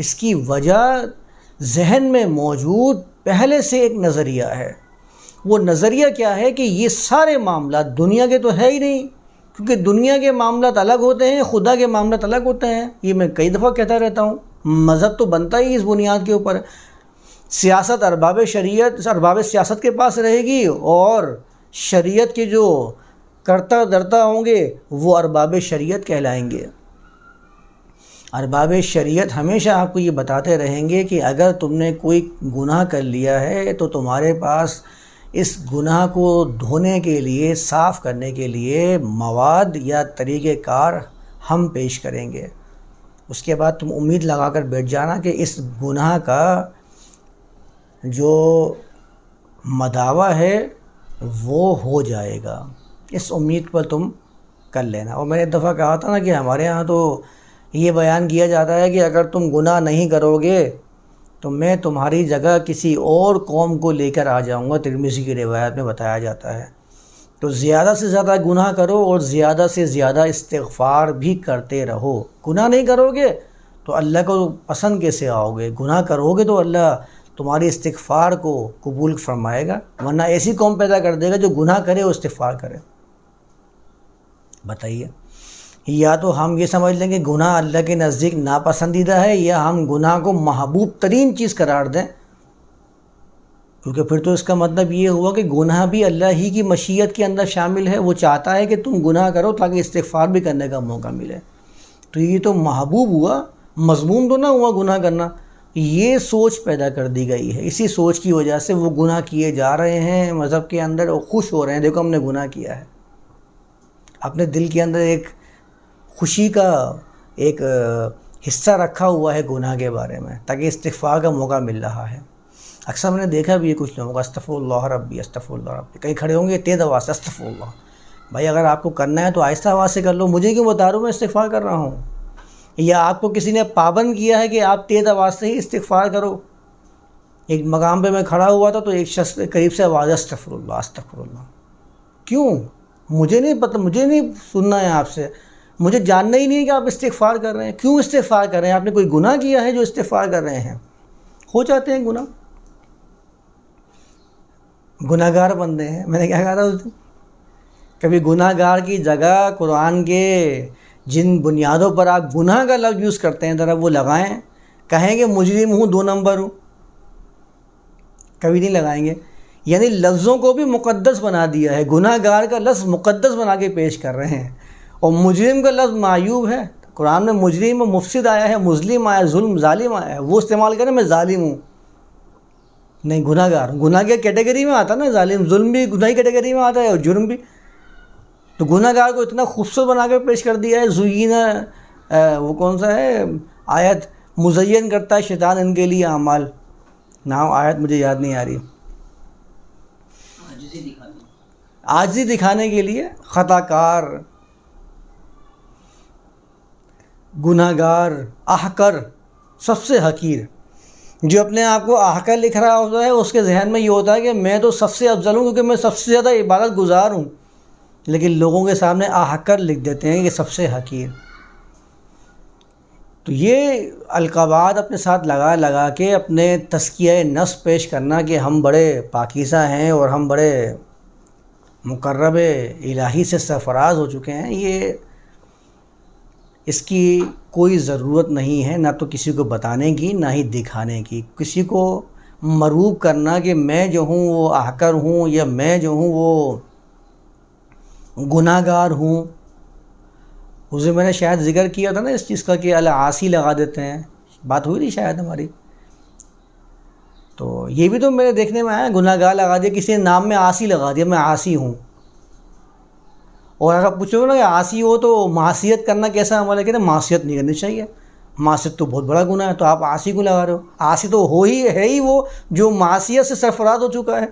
اس کی وجہ ذہن میں موجود پہلے سے ایک نظریہ ہے۔ وہ نظریہ کیا ہے کہ یہ سارے معاملات دنیا کے تو ہے ہی نہیں، کیونکہ دنیا کے معاملات الگ ہوتے ہیں، خدا کے معاملات الگ ہوتے ہیں۔ یہ میں کئی دفعہ کہتا رہتا ہوں، مذہب تو بنتا ہی اس بنیاد کے اوپر۔ سیاست ارباب شریعت، ارباب سیاست کے پاس رہے گی اور شریعت کے جو کرتا درتا ہوں گے، وہ ارباب شریعت کہلائیں گے۔ ارباب شریعت ہمیشہ آپ کو یہ بتاتے رہیں گے کہ اگر تم نے کوئی گناہ کر لیا ہے تو تمہارے پاس اس گناہ کو دھونے کے لیے، صاف کرنے کے لیے مواد یا طریقۂ کار ہم پیش کریں گے۔ اس کے بعد تم امید لگا کر بیٹھ جانا کہ اس گناہ کا جو مداوع ہے وہ ہو جائے گا۔ اس امید پر تم کر لینا۔ اور میں نے ایک دفعہ کہا تھا نا کہ ہمارے ہاں تو یہ بیان کیا جاتا ہے کہ اگر تم گناہ نہیں کرو گے، تو میں تمہاری جگہ کسی اور قوم کو لے کر آ جاؤں گا ترمیزی کی روایت میں بتایا جاتا ہے۔ تو زیادہ سے زیادہ گناہ کرو اور زیادہ سے زیادہ استغفار بھی کرتے رہو۔ گناہ نہیں کرو گے تو اللہ کو پسند کیسے آؤ گے؟ گناہ کرو گے تو اللہ تمہاری استغفار کو قبول فرمائے گا، ورنہ ایسی قوم پیدا کر دے گا جو گناہ کرے اور استغفار کرے۔ بتائیے۔ یا تو ہم یہ سمجھ لیں گے گناہ اللہ کے نزدیک ناپسندیدہ ہے یا ہم گناہ کو محبوب ترین چیز قرار دیں۔ کیونکہ پھر تو اس کا مطلب یہ ہوا کہ گناہ بھی اللہ ہی کی مشیت کے اندر شامل ہے، وہ چاہتا ہے کہ تم گناہ کرو تاکہ استغفار بھی کرنے کا موقع ملے۔ تو یہ تو محبوب ہوا، مضمون تو نہ ہوا گناہ کرنا، یہ سوچ پیدا کر دی گئی ہے۔ اسی سوچ کی وجہ سے وہ گناہ کیے جا رہے ہیں، مذہب کے اندر اور خوش ہو رہے ہیں، دیکھو ہم نے گناہ کیا ہے۔ اپنے دل کے اندر ایک خوشی کا ایک حصہ رکھا ہوا ہے گناہ کے بارے میں، تاکہ استغفار کا موقع مل رہا ہے۔ اکثر میں نے دیکھا بھی ہے کچھ لوگوں کا استف اللہ ربی استف اللہ ربی، کہیں کھڑے ہوں گے، تیز آواز سے استف اللہ بھائی اگر آپ کو کرنا ہے تو آہستہ آواز سے کر لو، مجھے کیوں بتا رہا ہوں میں استغفار کر رہا ہوں؟ یا آپ کو کسی نے پابند کیا ہے کہ آپ تیز آواز سے ہی استغفار کرو؟ ایک مقام پہ میں کھڑا ہوا تھا تو ایک شخص قریب سے آواز استفر اللہ استفر اللہ کیوں؟ مجھے نہیں پتہ مجھے نہیں سننا ہے آپ سے۔ مجھے جاننا ہی نہیں کہ آپ استغفار کر رہے ہیں۔ کیوں استغفار کر رہے ہیں؟ آپ نے کوئی گناہ کیا ہے جو استغفار کر رہے ہیں؟ ہو جاتے ہیں گناہ۔ گناہ گار بندے ہیں۔ میں نے کیا کہا تھا اس دن؟ کبھی گناہ گار کی جگہ قرآن کے جن بنیادوں پر آپ گناہ کا لفظ یوز کرتے ہیں، ذرا وہ لگائیں۔ کہیں گے مجرم ہوں، دو نمبر ہوں۔ کبھی نہیں لگائیں گے۔ یعنی لفظوں کو بھی مقدس بنا دیا ہے۔ گناہ گار کا لفظ مقدس بنا کے پیش کر رہے ہیں۔ اور مجرم کا لفظ معیوب ہے۔ قرآن میں مجرم و مفسد آیا ہے مظلم آیا ظلم ظالم آیا ہے۔ وہ استعمال کریں میں ظالم ہوں۔ نہیں گناہ گار گناہ کے کیٹیگری میں آتا نا ظالم ظلم بھی گناہ کیٹیگری میں آتا ہے اور جرم بھی۔ تو گناہ گار کو اتنا خوبصورت بنا کے پیش کر دیا ہے زینہ وہ کون سا ہے؟ آیت مزین کرتا ہے شیطان ان کے لیے اعمال۔ نام آیت مجھے یاد نہیں آ رہی۔ آجزی دکھانے کے لیے خطا کار۔ گناہ گار آہکر، سب سے حقیر۔ جو اپنے آپ کو آہکر لکھ رہا ہوتا ہے، اس کے ذہن میں یہ ہوتا ہے کہ میں تو سب سے افضل ہوں، کیونکہ میں سب سے زیادہ عبادت گزار ہوں۔ لیکن لوگوں کے سامنے آہکر لکھ دیتے ہیں کہ سب سے حقیر۔ تو یہ القابات اپنے ساتھ لگا لگا کے اپنے تسکیہ نس پیش کرنا کہ ہم بڑے پاکیزہ ہیں اور ہم بڑے مقرب الہی سے سرفراز ہو چکے ہیں، یہ اس کی کوئی ضرورت نہیں ہے، نہ تو کسی کو بتانے کی، نہ ہی دکھانے کی۔ کسی کو مروب کرنا کہ میں جو ہوں وہ آکر ہوں یا میں جو ہوں وہ گناہ گار ہوں۔ اسے میں نے شاید ذکر کیا تھا نا اس چیز کا کہ اللہ آسی لگا دیتے ہیں۔ بات ہوئی نہیں شاید ہماری۔ تو یہ بھی تو میرے دیکھنے میں آیا گناہ گار لگا دیا، کسی نے نام میں آسی لگا دیا، میں آسی ہوں۔ اور اگر پوچھو نا کہ آسی ہو تو معاشیت کرنا کیسا عمل ہے؟ ہیں معاشیت نہیں کرنی چاہیے۔ معاشیت تو بہت بڑا گناہ ہے، تو آپ آسی کو لگا رہے ہو۔ آسی تو ہو ہی ہے ہی وہ جو معاشیت سے سرفراز ہو چکا ہے۔